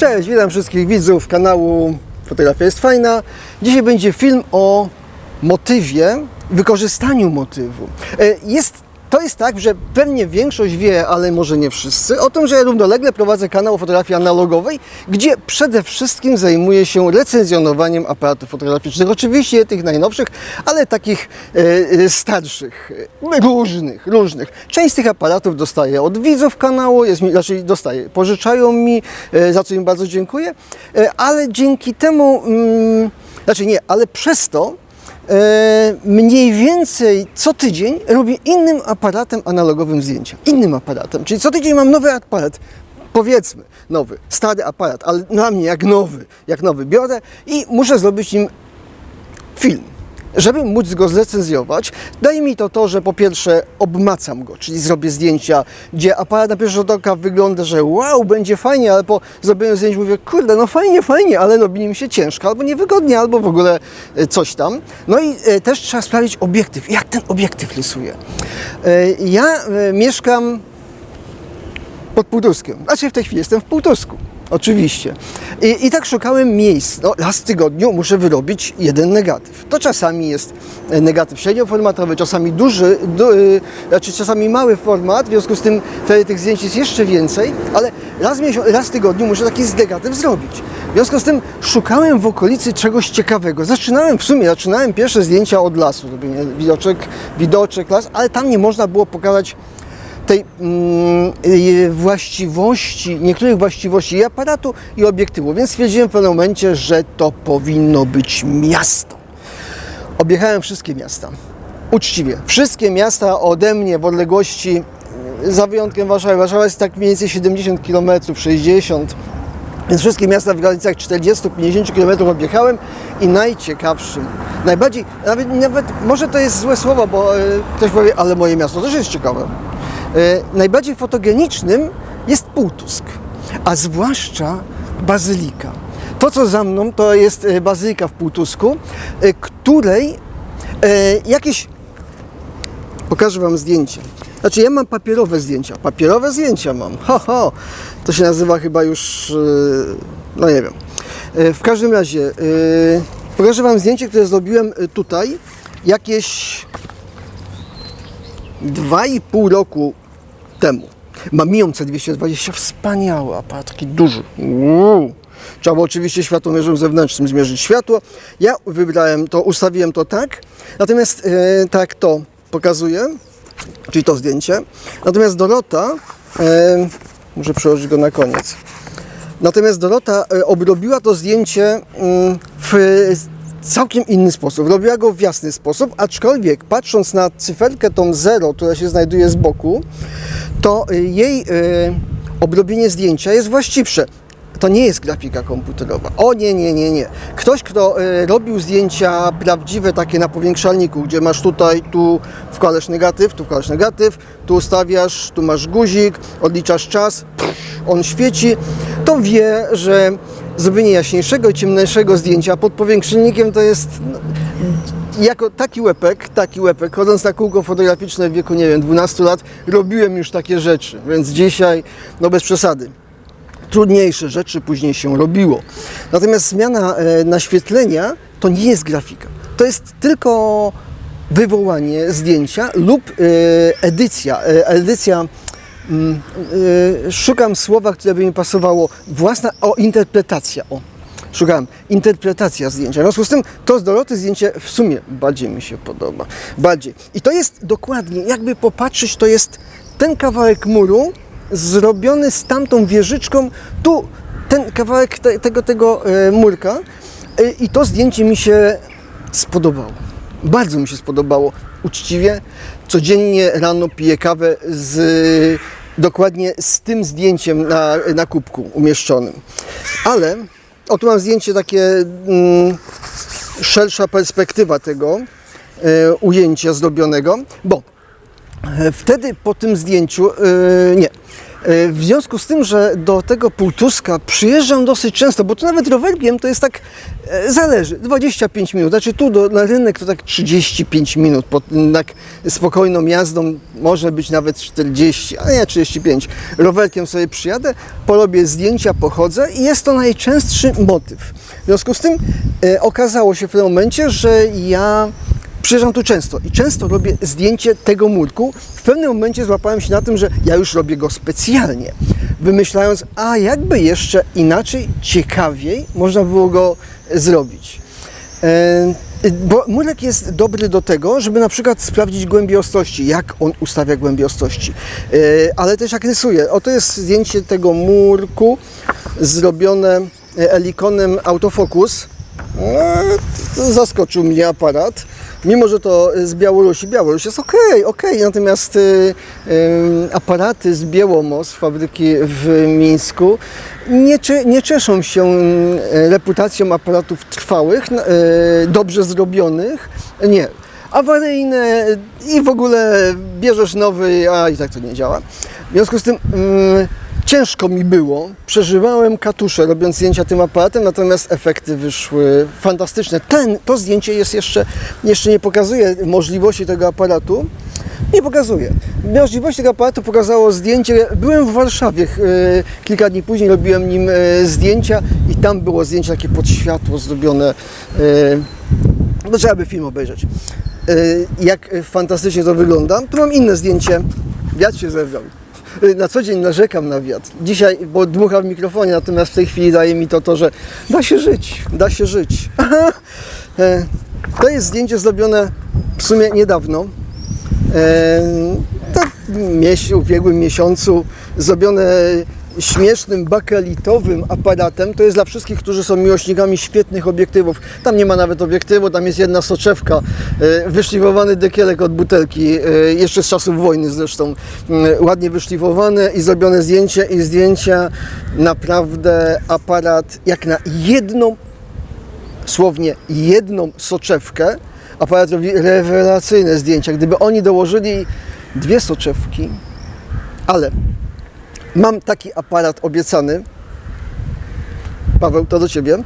Cześć, witam wszystkich widzów kanału Fotografia jest fajna. Dzisiaj będzie film o motywie, wykorzystaniu motywu. E, Jest, to jest tak, że pewnie większość wie, ale może nie wszyscy, o tym, że ja równolegle prowadzę kanał fotografii analogowej, gdzie przede wszystkim zajmuję się recenzjonowaniem aparatów fotograficznych. Oczywiście tych najnowszych, ale takich e, e, starszych, e, różnych, różnych. Część z tych aparatów dostaję od widzów kanału, jest mi, znaczy dostaję, pożyczają mi, e, za co im bardzo dziękuję, e, ale dzięki temu, mm, znaczy nie, ale przez to mniej więcej co tydzień robię innym aparatem analogowym zdjęcia. Innym aparatem. Czyli co tydzień mam nowy aparat. Powiedzmy, nowy, stary aparat, ale dla mnie jak nowy, jak nowy. Biorę i muszę zrobić nim film. Żeby móc go zrecenzjować, daje mi to to, że po pierwsze obmacam go, czyli zrobię zdjęcia, gdzie aparat na pierwszy rzut oka wygląda, że wow, będzie fajnie, ale po zrobieniu zdjęć mówię, kurde, no fajnie, fajnie, ale robi mi się ciężko, albo niewygodnie, albo w ogóle e, coś tam. No i e, też trzeba sprawdzić obiektyw, jak ten obiektyw rysuje. E, Ja mieszkam pod Półtuskiem. Znaczy w tej chwili jestem w Półtusku. Oczywiście. I, I tak szukałem miejsc. No, raz w tygodniu muszę wyrobić jeden negatyw. To czasami jest e, negatyw średnioformatowy, czasami duży, du, y, znaczy czasami mały format, w związku z tym wtedy tych zdjęć jest jeszcze więcej, ale raz raz w tygodniu muszę taki negatyw zrobić. W związku z tym szukałem w okolicy czegoś ciekawego. Zaczynałem w sumie, zaczynałem pierwsze zdjęcia od lasu, widoczek, widoczek, las, ale tam nie można było pokazać tej mm, y, właściwości, niektórych właściwości i aparatu, i obiektywu. Więc stwierdziłem w pewnym momencie, że to powinno być miasto. Objechałem wszystkie miasta. Uczciwie. Wszystkie miasta ode mnie w odległości, y, za wyjątkiem Warszawy. Warszawa jest tak mniej więcej 70 km, 60 więc wszystkie miasta w granicach 40-50 km objechałem i najciekawszym, najbardziej, nawet, nawet może to jest złe słowo, bo e, ktoś powie, ale moje miasto też jest ciekawe. E, najbardziej fotogenicznym jest Półtusk, a zwłaszcza Bazylika. To, co za mną, to jest e, Bazylika w Półtusku, e, której jakieś Pokażę Wam zdjęcie. Znaczy, ja mam papierowe zdjęcia. Papierowe zdjęcia mam. Ho, ho. To się nazywa chyba już. No nie wiem. W każdym razie, pokażę Wam zdjęcie, które zrobiłem tutaj jakieś 2,5 roku temu. Mam Mion C220, wspaniały aparat, taki duży. Uuu. Trzeba było oczywiście światłomierzem zewnętrznym zmierzyć światło. Ja wybrałem to, ustawiłem to tak. Natomiast e, tak to pokazuję, czyli to zdjęcie. Natomiast Dorota, e, muszę przełożyć go na koniec. Natomiast Dorota e, obrobiła to zdjęcie mm, w całkiem inny sposób. Robiła go w jasny sposób, aczkolwiek patrząc na cyferkę tą 0, która się znajduje z boku, to e, jej e, obrobienie zdjęcia jest właściwsze. To nie jest grafika komputerowa. O nie, nie, nie, nie. Ktoś, kto e, robił zdjęcia prawdziwe, takie na powiększalniku, gdzie masz tutaj, tu wkładasz negatyw, tu wkładasz negatyw, tu ustawiasz, tu masz guzik, odliczasz czas, on świeci, to wie, że zrobienie jaśniejszego i ciemniejszego zdjęcia pod powiększalnikiem to jest no, jako taki łepek, taki łepek, chodząc na kółko fotograficzne w wieku, nie wiem, 12 lat, robiłem już takie rzeczy, więc dzisiaj, no bez przesady trudniejsze rzeczy później się robiło. Natomiast zmiana e, naświetlenia to nie jest grafika. To jest tylko wywołanie zdjęcia lub e, edycja. E, Edycja, szukam słowa, które by mi pasowało, własna, o interpretacja, o. Szukałem. Interpretacja zdjęcia. W związku z tym to z Doroty zdjęcie w sumie bardziej mi się podoba. Bardziej. I to jest dokładnie, jakby popatrzeć, to jest ten kawałek muru, zrobiony z tamtą wieżyczką, tu ten kawałek te, tego, tego e, murka e, i to zdjęcie mi się spodobało. Bardzo mi się spodobało. Uczciwie, codziennie rano piję kawę z dokładnie z tym zdjęciem na, na kubku umieszczonym. Ale, o tu mam zdjęcie takie mm, szersza perspektywa tego e, ujęcia zrobionego, bo E, Wtedy po tym zdjęciu, e, nie, W związku z tym, że do tego Półtuska przyjeżdżam dosyć często, bo tu nawet rowerkiem to jest tak, e, zależy, 25 minut. Znaczy tu do, na rynek to tak 35 minut, pod tak spokojną jazdą może być nawet 40, a nie 35. Rowerkiem sobie przyjadę, porobię zdjęcia, pochodzę i jest to najczęstszy motyw. W związku z tym e, okazało się w tym momencie, że ja Przyjeżdżam tu często i często robię zdjęcie tego murku. W pewnym momencie złapałem się na tym, że ja już robię go specjalnie, wymyślając, a jakby jeszcze inaczej, ciekawiej można było go zrobić. Bo murek jest dobry do tego, żeby na przykład sprawdzić głębię ostrości, jak on ustawia głębię ostrości, E, ale też jak rysuje. Oto jest zdjęcie tego murku zrobione e, Elikonem autofocus. No, zaskoczył mnie aparat. Mimo, że to z Białorusi, Białoruś jest ok, ok, natomiast y, y, aparaty z Białomos, fabryki w Mińsku, nie, nie cieszą się y, reputacją aparatów trwałych, n- y, dobrze zrobionych. Nie. Awaryjne i w ogóle bierzesz nowy, a i tak to nie działa. W związku z tym mm, ciężko mi było. Przeżywałem katusze robiąc zdjęcia tym aparatem, natomiast efekty wyszły fantastyczne. Ten, to zdjęcie jest jeszcze, jeszcze nie pokazuje możliwości tego aparatu. Nie pokazuje. Możliwości tego aparatu pokazało zdjęcie. Byłem w Warszawie e, kilka dni później, robiłem nim e, zdjęcia i tam było zdjęcie takie pod światło zrobione. E, no trzeba by film obejrzeć. Jak fantastycznie to wygląda. Tu mam inne zdjęcie. Wiatr się zerwał. Na co dzień narzekam na wiatr. Dzisiaj, bo dmucha w mikrofonie, natomiast w tej chwili daje mi to to, że da się żyć, da się żyć. E, To jest zdjęcie zrobione w sumie niedawno. E, To w mieś- ubiegłym miesiącu zrobione śmiesznym bakelitowym aparatem. To jest dla wszystkich, którzy są miłośnikami świetnych obiektywów. Tam nie ma nawet obiektywu, tam jest jedna soczewka, e, wyszlifowany dekielek od butelki, e, jeszcze z czasów wojny zresztą, e, ładnie wyszlifowane i zrobione zdjęcie i zdjęcia naprawdę aparat jak na jedną słownie jedną soczewkę, aparat robi rewelacyjne zdjęcia. Gdyby oni dołożyli dwie soczewki, ale mam taki aparat obiecany. Paweł, to do Ciebie.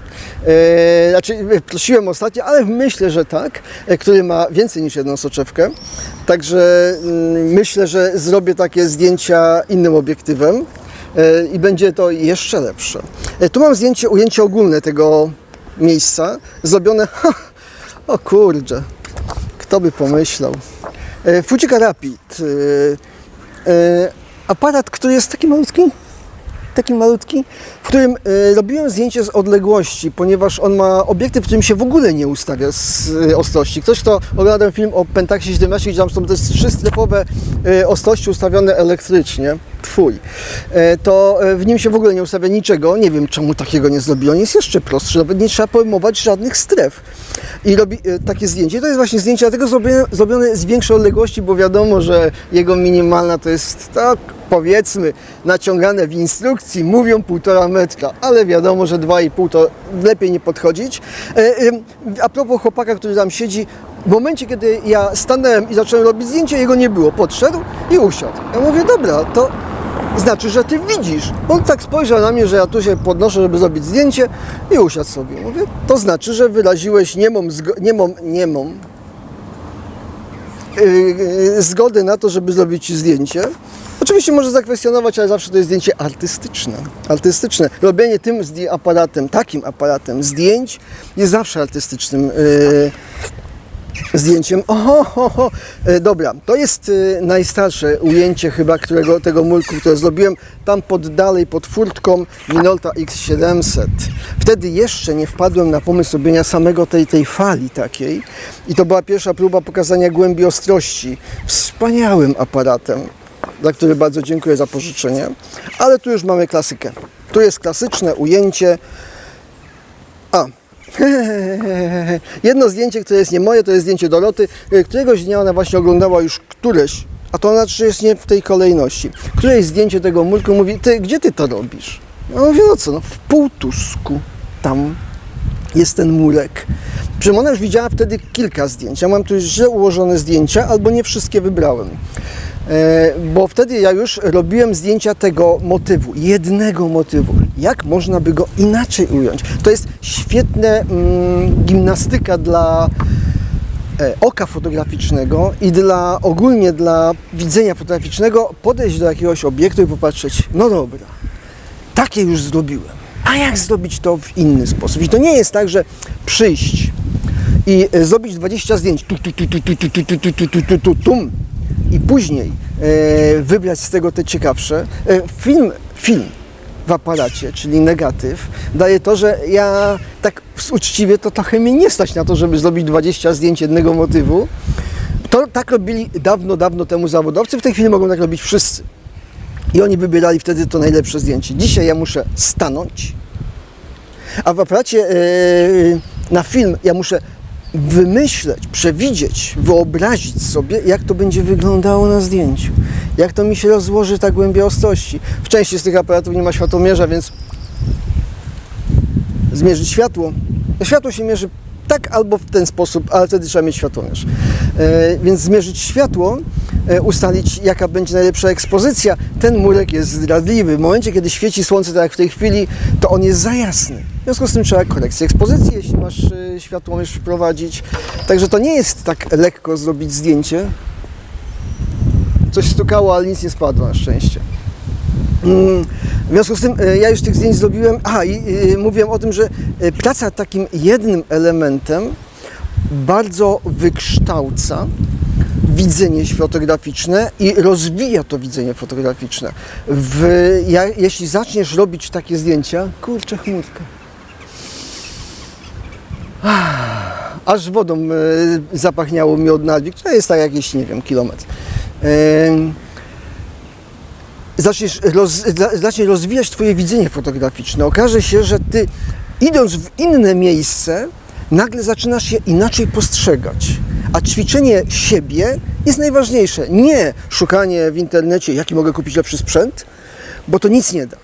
E, znaczy, prosiłem ostatnio, ale myślę, że tak, e, który ma więcej niż jedną soczewkę. Także mm, myślę, że zrobię takie zdjęcia innym obiektywem e, i będzie to jeszcze lepsze. Tu mam zdjęcie, ujęcie ogólne tego miejsca, zrobione, ha, o kurczę, kto by pomyślał. E, Fujika Rapid, aparat, który jest taki malutki, taki malutki, w którym e, robiłem zdjęcie z odległości, ponieważ on ma obiektyw, w którym się w ogóle nie ustawia z e, ostrości. Ktoś, kto oglądał film o Pentaxie 17, gdzie tam są te trzystrefowe e, ostrości ustawione elektrycznie, twój, e, to e, w nim się w ogóle nie ustawia niczego. Nie wiem, czemu takiego nie zrobiono. On jest jeszcze prostszy, nawet nie trzeba pojmować żadnych stref. I robi e, takie zdjęcie. To jest właśnie zdjęcie, dlatego zrobione, zrobione z większej odległości, bo wiadomo, że jego minimalna to jest tak powiedzmy naciągane w instrukcji, mówią półtora metra, ale wiadomo, że 2,5 to lepiej nie podchodzić. A propos chłopaka, który tam siedzi, w momencie, kiedy ja stanąłem i zacząłem robić zdjęcie, jego nie było. Podszedł i usiadł. Ja mówię, dobra, to znaczy, że ty widzisz. On tak spojrzał na mnie, że ja tu się podnoszę, żeby zrobić zdjęcie i usiadł sobie. Mówię, to znaczy, że wyraziłeś niemą, zgo- niemą, niemą yy, zgodę na to, żeby zrobić ci zdjęcie. Oczywiście może zakwestionować, ale zawsze to jest zdjęcie artystyczne. Artystyczne. Robienie tym aparatem, takim aparatem zdjęć jest zawsze artystycznym yy, zdjęciem. Oho, ho, ho. E, dobra, to jest e, najstarsze ujęcie chyba którego, tego murku, które zrobiłem tam pod dalej pod furtką Minolta X700. Wtedy jeszcze nie wpadłem na pomysł robienia samego tej, tej fali takiej i to była pierwsza próba pokazania głębi ostrości. Wspaniałym aparatem, za który bardzo dziękuję za pożyczenie. Ale tu już mamy klasykę. Tu jest klasyczne ujęcie. A, Jedno zdjęcie, które jest nie moje, to jest zdjęcie Doroty. Y, Któregoś dnia ona właśnie oglądała już któreś, a to znaczy jest nie w tej kolejności. Któreś zdjęcie tego murku mówi, ty, gdzie ty to robisz? Ja mówię, no co, no w Półtusku, tam jest ten murek. Przecież ona już widziała wtedy kilka zdjęć. Ja mam tu źle ułożone zdjęcia, albo nie wszystkie wybrałem. E, bo wtedy ja już robiłem zdjęcia tego motywu, jednego motywu. Jak można by go inaczej ująć? To jest świetna mm, gimnastyka dla e, oka fotograficznego i dla ogólnie dla widzenia fotograficznego podejść do jakiegoś obiektu i popatrzeć, no dobra, takie już zrobiłem. A jak zrobić to w inny sposób? I to nie jest tak, że przyjść i e, zrobić 20 zdjęć tu, tu, tu, tu, tu, tu, tu, tu, tu, tu, tu, tu, tu, tum, i później e, wybrać z tego te ciekawsze. E, film, film w aparacie, czyli negatyw, daje to, że ja tak uczciwie to trochę mnie nie stać na to, żeby zrobić 20 zdjęć jednego motywu. To tak robili dawno, dawno temu zawodowcy, w tej chwili mogą tak robić wszyscy. I oni wybierali wtedy to najlepsze zdjęcie. Dzisiaj ja muszę stanąć, a w aparacie e, na film ja muszę wymyśleć, przewidzieć, wyobrazić sobie, jak to będzie wyglądało na zdjęciu. Jak to mi się rozłoży ta głębia ostrości. W części z tych aparatów nie ma światłomierza, więc zmierzyć światło. Światło się mierzy tak albo w ten sposób, ale wtedy trzeba mieć światłomierz. E, więc zmierzyć światło, e, ustalić jaka będzie najlepsza ekspozycja. Ten murek jest zdradliwy. W momencie, kiedy świeci słońce, tak jak w tej chwili, to on jest za jasny. W związku z tym trzeba korekcję ekspozycji, jeśli masz e, światłomierz wprowadzić. Także to nie jest tak lekko zrobić zdjęcie. Coś stukało, ale nic nie spadło na szczęście. Mm, W związku z tym e, ja już tych zdjęć zrobiłem. A i e, mówiłem o tym, że praca takim jednym elementem bardzo wykształca widzenie fotograficzne i rozwija to widzenie fotograficzne. W, ja, jeśli zaczniesz robić takie zdjęcia, kurczę chmurka. Aż wodą e, zapachniało mi od Narwi, która jest tak jakieś, nie wiem, kilometr. Em, zaczniesz, roz, za- zacznie rozwijać Twoje widzenie fotograficzne. Okaże się, że Ty idąc w inne miejsce, nagle zaczynasz je inaczej postrzegać. A ćwiczenie siebie jest najważniejsze. Nie szukanie w internecie, jaki mogę kupić lepszy sprzęt, bo to nic nie da.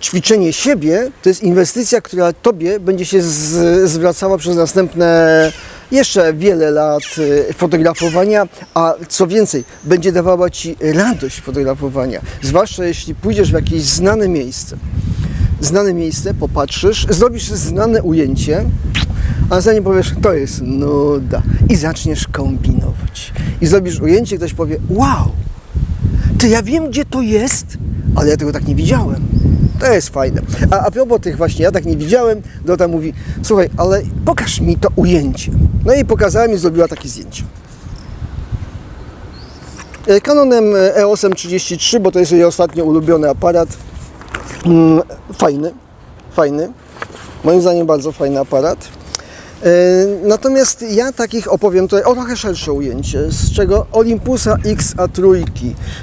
Ćwiczenie siebie to jest inwestycja, która Tobie będzie się z, zwracała przez następne jeszcze wiele lat y, fotografowania, a co więcej, będzie dawała Ci radość fotografowania. Zwłaszcza jeśli pójdziesz w jakieś znane miejsce. Znane miejsce, popatrzysz, zrobisz znane ujęcie, a zanim powiesz, to jest nuda i zaczniesz kombinować. I zrobisz ujęcie, ktoś powie, wow, ty ja wiem gdzie to jest, ale ja tego tak nie widziałem. To jest fajne. A a propos tych właśnie, ja tak nie widziałem, Dota mówi, słuchaj, ale pokaż mi to ujęcie. No i pokazałem i zrobiła takie zdjęcie. Canonem e, EOS M33, bo to jest jej ostatnio ulubiony aparat. Mm, Fajny, fajny. Moim zdaniem bardzo fajny aparat. E, Natomiast ja takich opowiem tutaj o trochę szersze ujęcie, z czego Olympusa XA3.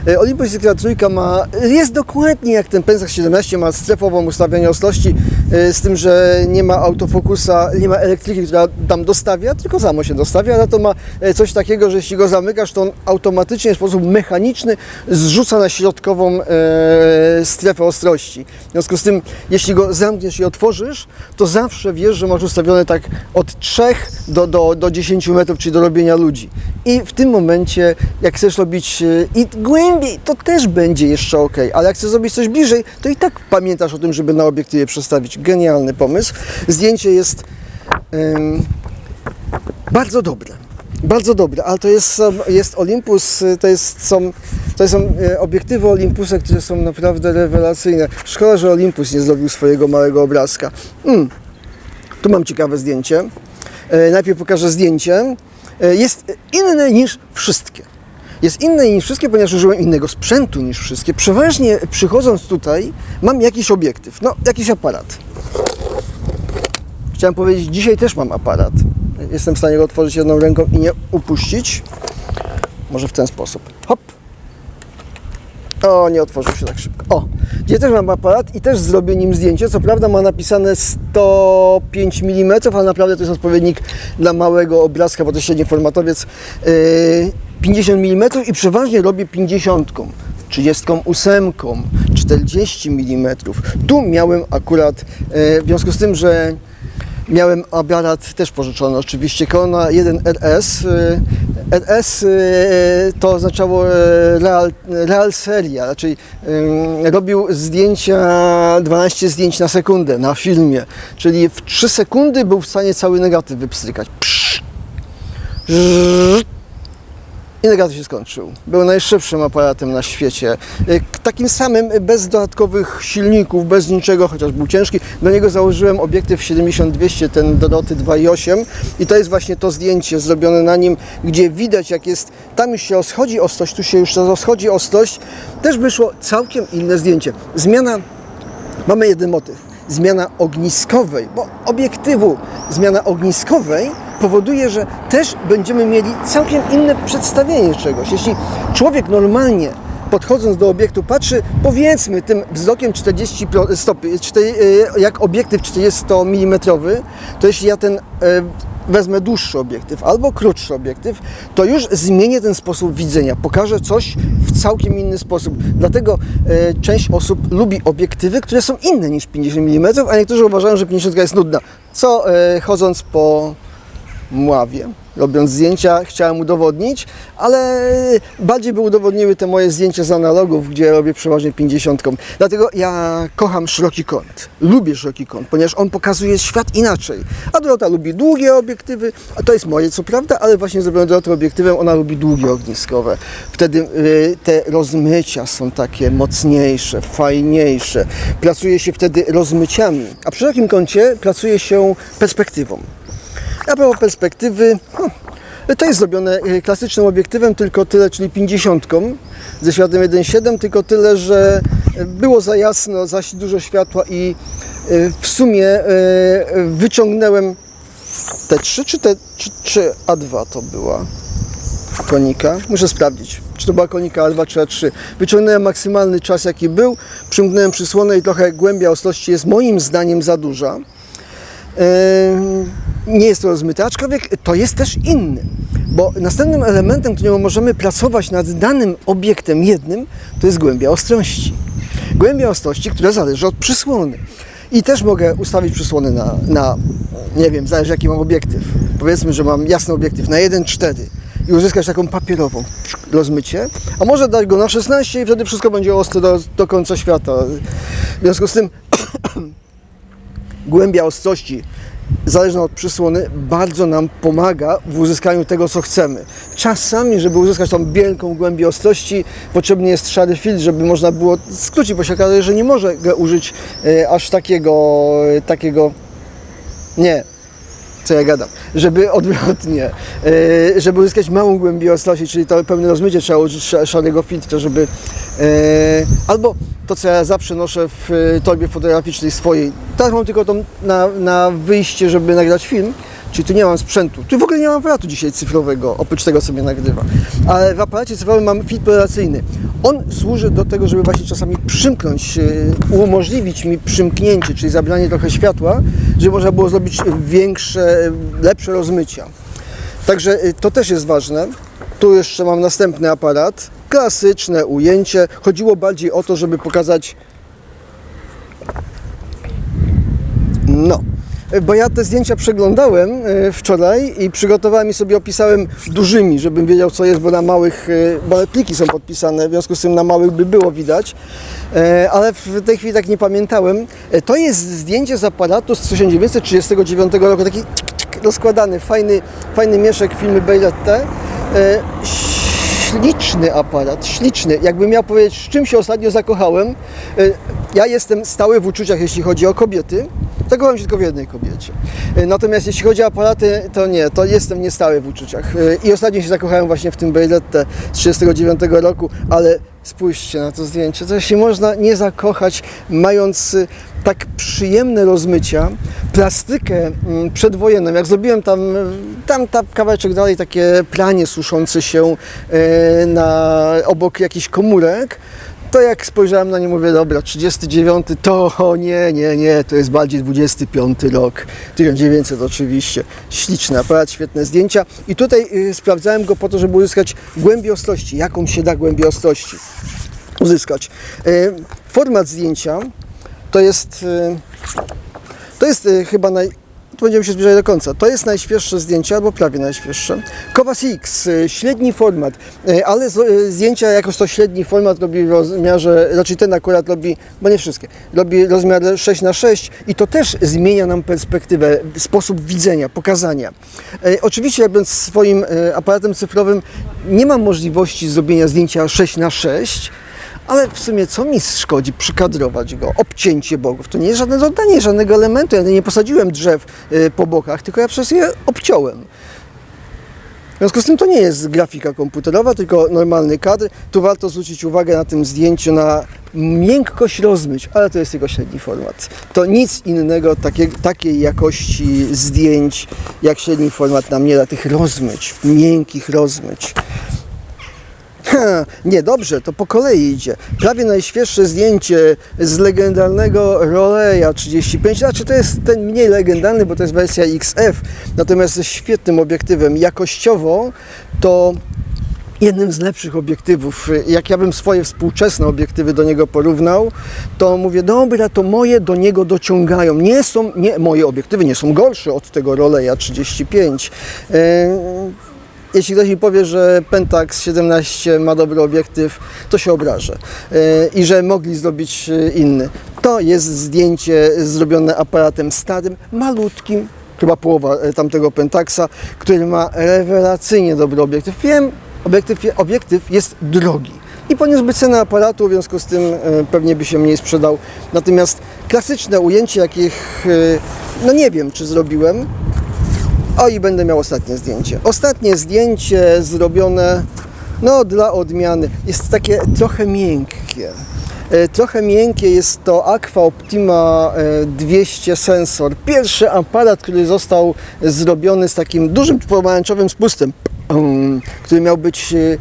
E, Olympus XA3 ma, jest dokładnie jak ten Pentax 17, ma strefową ustawienie ostrości, z tym, że nie ma autofokusa, nie ma elektryki, która tam dostawia, tylko samo się dostawia, ale to ma e, coś takiego, że jeśli go zamykasz, to on automatycznie w sposób mechaniczny zrzuca na środkową e, strefę ostrości. W związku z tym, jeśli go zamkniesz i otworzysz, to zawsze wiesz, że masz ustawione tak od 3 do, do, do 10 metrów, czyli do robienia ludzi. I w tym momencie, jak chcesz robić e, i głębiej, to też będzie jeszcze ok, ale jak chcesz zrobić coś bliżej, to i tak pamiętasz o tym, żeby na obiektywie przestawić. Genialny pomysł. Zdjęcie jest bardzo dobre. Bardzo dobre, ale to jest, jest Olympus, to, jest, są, to są e, obiektywy Olympusa, które są naprawdę rewelacyjne. Szkoda, że Olympus nie zrobił swojego małego obrazka. Mm. Tu mam ciekawe zdjęcie. E, Najpierw pokażę zdjęcie. E, Jest inne niż wszystkie. Jest inne niż wszystkie, ponieważ użyłem innego sprzętu niż wszystkie. Przeważnie przychodząc tutaj mam jakiś obiektyw, no jakiś aparat. Chciałem powiedzieć, dzisiaj też mam aparat. Jestem w stanie go otworzyć jedną ręką i nie upuścić. Może w ten sposób. Hop. O, nie otworzył się tak szybko. O, dzisiaj też mam aparat i też zrobię nim zdjęcie. Co prawda ma napisane 105 mm, ale naprawdę to jest odpowiednik dla małego obrazka, bo to średni formatowiec. Yy, 50 mm i przeważnie robię 50. 38, 40 mm. Tu miałem akurat, e, w związku z tym, że miałem aparat też pożyczony oczywiście, Corona 1RS, e, RS y, to oznaczało e, real, real seria, raczej robił zdjęcia, 12 zdjęć na sekundę na filmie, czyli w 3 sekundy był w stanie cały negatyw wypstrykać. Psz, i negatyw się skończył. Był najszybszym aparatem na świecie. Y, Takim samym, y, bez dodatkowych silników, bez niczego, chociaż był ciężki. Do niego założyłem obiektyw 70-200, ten Doroty 2.8 i to jest właśnie to zdjęcie zrobione na nim, gdzie widać jak jest, tam już się rozchodzi ostrość, tu się już rozchodzi ostrość. Też wyszło całkiem inne zdjęcie. Zmiana Mamy jeden motyw. Zmiana ogniskowej, bo obiektywu zmiana ogniskowej powoduje, że też będziemy mieli całkiem inne przedstawienie czegoś. Jeśli człowiek normalnie podchodząc do obiektu patrzy powiedzmy tym wzrokiem 40 pro- stopy, cztery- y, jak obiektyw 40 mm, to jeśli ja ten e, wezmę dłuższy obiektyw albo krótszy obiektyw, to już zmienię ten sposób widzenia. Pokażę coś w całkiem inny sposób. Dlatego e, część osób lubi obiektywy, które są inne niż 50 mm, a niektórzy uważają, że 50 jest nudna. Co e, chodząc po Mławie, robiąc zdjęcia, chciałem udowodnić, ale bardziej by udowodniły te moje zdjęcia z analogów, gdzie robię przeważnie 50. Dlatego ja kocham szeroki kąt. Lubię szeroki kąt, ponieważ on pokazuje świat inaczej. A Dorota lubi długie obiektywy, a to jest moje co prawda, ale właśnie zrobione Dorotę obiektywem, ona lubi długie ogniskowe. Wtedy y, te rozmycia są takie mocniejsze, fajniejsze. Pracuje się wtedy rozmyciami, a przy szerokim kącie pracuje się perspektywą. A propos perspektywy, no, to jest zrobione e, klasycznym obiektywem, tylko tyle, czyli 50 ze światem 1.7, tylko tyle, że było za jasno, za dużo światła i e, w sumie e, wyciągnąłem te 3 czy te czy, czy A2 to była konika. Muszę sprawdzić, czy to była konika A2 czy A3. Wyciągnąłem maksymalny czas jaki był, przymknąłem przysłonę i trochę głębia ostrości jest moim zdaniem za duża. Nie jest to rozmyte, aczkolwiek to jest też inny, bo następnym elementem, którym możemy pracować nad danym obiektem jednym, to jest głębia ostrości. Głębia ostrości, która zależy od przysłony. I też mogę ustawić przysłony na, na nie wiem, zależy jaki mam obiektyw. Powiedzmy, że mam jasny obiektyw na 1,4 i uzyskać taką papierową rozmycie, a może dać go na 16 i wtedy wszystko będzie ostre do, do końca świata. W związku z tym głębia ostrości zależna od przysłony bardzo nam pomaga w uzyskaniu tego, co chcemy. Czasami, żeby uzyskać tą wielką głębię ostrości, potrzebny jest szary filtr, żeby można było skrócić, bo się okazuje, że nie może użyć e, aż takiego, e, takiego, nie, co ja gadam, żeby odwrotnie, e, żeby uzyskać małą głębię czyli to pełne rozmycie, trzeba użyć filtra, żeby e, albo to, co ja zawsze noszę w e, torbie fotograficznej swojej, teraz mam tylko tą na, na wyjście, żeby nagrać film, czyli tu nie mam sprzętu, tu w ogóle nie mam aparatu dzisiaj cyfrowego, oprócz tego sobie nagrywam, ale w aparacie cyfrowym mam filtr operacyjny. On służy do tego, żeby właśnie czasami przymknąć, e, umożliwić mi przymknięcie, czyli zabranie trochę światła, żeby można było zrobić większe, lepsze rozmycia. Także y, to też jest ważne. Tu jeszcze mam następny aparat. Klasyczne ujęcie. Chodziło bardziej o to, żeby pokazać. No. Bo ja te zdjęcia przeglądałem y, wczoraj i przygotowałem i sobie opisałem dużymi, żebym wiedział co jest, bo na małych, y, bo pliki są podpisane, w związku z tym na małych by było widać, E, ale w tej chwili tak nie pamiętałem. E, To jest zdjęcie z aparatu z 1939 roku, taki rozkładany, fajny, fajny mieszek filmy Bejlette. E, Śliczny aparat, śliczny. Jakbym miał powiedzieć, z czym się ostatnio zakochałem, e, ja jestem stały w uczuciach, jeśli chodzi o kobiety. Zakochałem się tylko w jednej kobiecie. E, Natomiast jeśli chodzi o aparaty, to nie, to jestem niestały w uczuciach. E, I ostatnio się zakochałem właśnie w tym Bejlette z 1939 roku, ale spójrzcie na to zdjęcie. To się można nie zakochać, mając y, tak przyjemne rozmycia, plastykę mm, przedwojenną. Jak zrobiłem tam, y, tam, tam kawałeczek dalej, takie planie suszące się y, na, obok jakichś komórek, to jak spojrzałem na nie, mówię, dobra, 39, to o nie, nie, nie, to jest bardziej 25 rok, 1900 oczywiście. Śliczny aparat, świetne zdjęcia. I tutaj y, sprawdzałem go po to, żeby uzyskać głębię ostrości, jaką się da głębię ostrości uzyskać. Format zdjęcia to jest, y, to jest y, chyba naj, będziemy się zbliżać do końca. To jest najświeższe zdjęcie, albo prawie najświeższe. Kowas X, y, średni format, ale zdjęcia jakoś to średni format robi w rozmiarze, raczej ten akurat robi, bo nie wszystkie, robi rozmiar 6 na 6 i to też zmienia nam perspektywę, sposób widzenia, pokazania. Oczywiście ja będąc swoim aparatem cyfrowym nie mam możliwości zrobienia zdjęcia 6 na 6 ale w sumie co mi szkodzi przykadrować go? Obcięcie bogów. To nie jest żadne dodanie żadnego elementu. Ja nie posadziłem drzew y, po bokach, tylko ja przez je obciąłem. W związku z tym to nie jest grafika komputerowa, tylko normalny kadr. Tu warto zwrócić uwagę na tym zdjęciu na miękkość rozmyć, ale to jest jego średni format. To nic innego takie, takiej jakości zdjęć jak średni format nam nie da tych rozmyć, miękkich rozmyć. Nie, dobrze, to po kolei idzie. Prawie najświeższe zdjęcie z legendarnego Roleya 35, znaczy to jest ten mniej legendarny, bo to jest wersja XF, natomiast ze świetnym obiektywem. Jakościowo to jednym z lepszych obiektywów. Jak ja bym swoje współczesne obiektywy do niego porównał, to mówię, dobra, to moje do niego dociągają. Nie są, nie, moje obiektywy nie są gorsze od tego Roleya 35. Yy, jeśli ktoś mi powie, że Pentax 17 ma dobry obiektyw, to się obrażę. Yy, I że mogli zrobić yy, inny. To jest zdjęcie zrobione aparatem starym, malutkim, chyba połowa e, tamtego Pentaxa, który ma rewelacyjnie dobry obiektyw. Wiem, obiektyw, obiektyw jest drogi i poniósłby cenę aparatu, w związku z tym e, pewnie by się mniej sprzedał. Natomiast klasyczne ujęcie, jakich, e, no nie wiem, czy zrobiłem, o i będę miał ostatnie zdjęcie. Ostatnie zdjęcie zrobione, no dla odmiany, jest takie trochę miękkie. E, Trochę miękkie jest to Aqua Optima e, 200 sensor. Pierwszy aparat, który został zrobiony z takim dużym pomarańczowym spustem, który miał być e,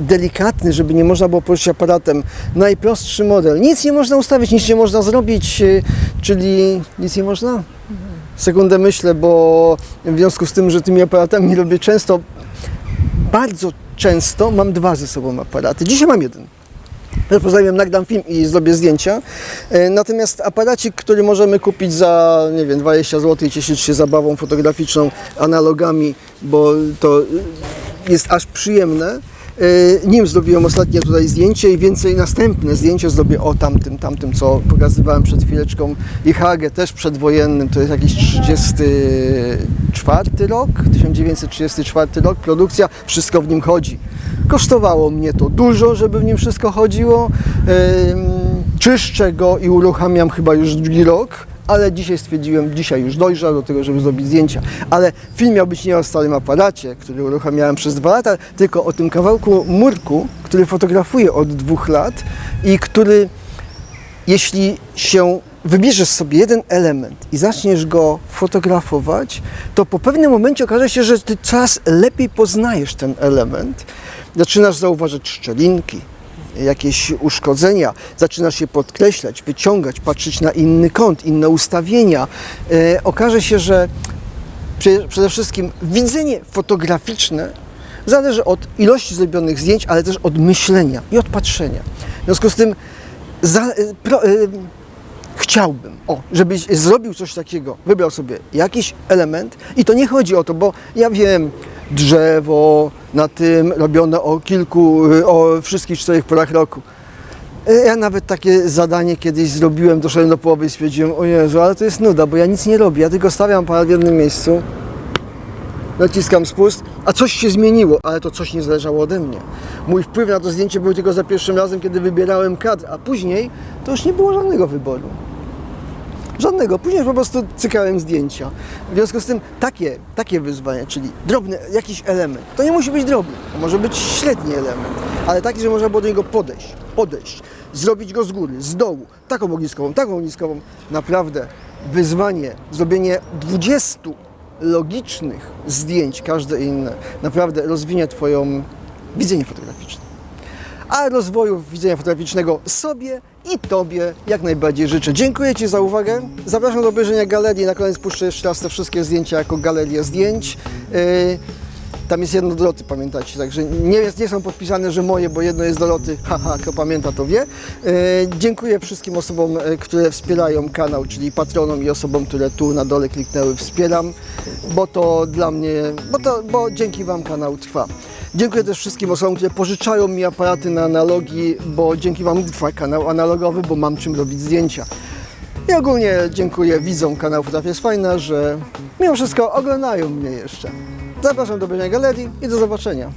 delikatny, żeby nie można było poruszyć aparatem. Najprostszy model. Nic nie można ustawić, nic nie można zrobić, e, czyli nic nie można? Sekundę myślę, bo w związku z tym, że tymi aparatami robię często, bardzo często mam dwa ze sobą aparaty. Dzisiaj mam jeden. Pozdrawiam, nagram film i zrobię zdjęcia. E, Natomiast aparacik, który możemy kupić za, nie wiem, 20 zł i cieszyć się zabawą fotograficzną, analogami, bo to jest aż przyjemne. E, Nim zrobiłem ostatnie tutaj zdjęcie i więcej następne zdjęcie zrobię o tamtym, tamtym, co pokazywałem przed chwileczką. I Hagę też przedwojennym, to jest jakiś 34 rok, 1934 rok, produkcja, wszystko w nim chodzi. Kosztowało mnie to dużo, żeby w nim wszystko chodziło. Czyszczę go i uruchamiam chyba już drugi rok, ale dzisiaj stwierdziłem, dzisiaj już dojrzał do tego, żeby zrobić zdjęcia. Ale film miał być nie o starym aparacie, który uruchamiałem przez dwa lata, tylko o tym kawałku murku, który fotografuję od dwóch lat i który jeśli się wybierzesz sobie jeden element i zaczniesz go fotografować, to po pewnym momencie okaże się, że ty coraz lepiej poznajesz ten element. Zaczynasz zauważać szczelinki, jakieś uszkodzenia, zaczynasz je podkreślać, wyciągać, patrzeć na inny kąt, inne ustawienia. E, okaże się, że prze- przede wszystkim widzenie fotograficzne zależy od ilości zrobionych zdjęć, ale też od myślenia i od patrzenia. W związku z tym za, e, pro, e, chciałbym, o, żebyś zrobił coś takiego, wybrał sobie jakiś element i to nie chodzi o to, bo ja wiem, drzewo na tym robione o kilku, y, o wszystkich czterech porach roku. E, Ja nawet takie zadanie kiedyś zrobiłem, doszedłem do połowy i stwierdziłem, o Jezu, ale to jest nuda, bo ja nic nie robię, ja tylko stawiam aparat w jednym miejscu, naciskam spust, a coś się zmieniło, ale to coś nie zależało ode mnie. Mój wpływ na to zdjęcie był tylko za pierwszym razem, kiedy wybierałem kadr, a później to już nie było żadnego wyboru. Żadnego. Później po prostu cykałem zdjęcia. W związku z tym takie, takie wyzwanie, czyli drobny jakiś element, to nie musi być drobny, to może być średni element, ale taki, że można było do niego podejść, podejść, zrobić go z góry, z dołu, taką ogniskową, taką ogniskową. Naprawdę wyzwanie, zrobienie 20 logicznych zdjęć, każde inne, naprawdę rozwinie Twoją widzenie fotograficzne a rozwoju widzenia fotograficznego sobie i Tobie jak najbardziej życzę. Dziękuję Ci za uwagę. Zapraszam do obejrzenia galerii. Na koniec puszczę jeszcze raz te wszystkie zdjęcia jako galerię zdjęć. Yy, Tam jest jedno Doroty, pamiętacie, także nie, jest, nie są podpisane, że moje, bo jedno jest Doroty, haha, kto pamięta to wie. E, dziękuję wszystkim osobom, e, które wspierają kanał, czyli patronom i osobom, które tu na dole kliknęły wspieram, bo to dla mnie, bo, to, bo dzięki Wam kanał trwa. Dziękuję też wszystkim osobom, które pożyczają mi aparaty na analogi, bo dzięki Wam trwa kanał analogowy, bo mam czym robić zdjęcia. I ogólnie dziękuję widzom kanału Fotografia jest fajna, że mimo wszystko oglądają mnie jeszcze. Zapraszam do obejrzenia galerii i do zobaczenia.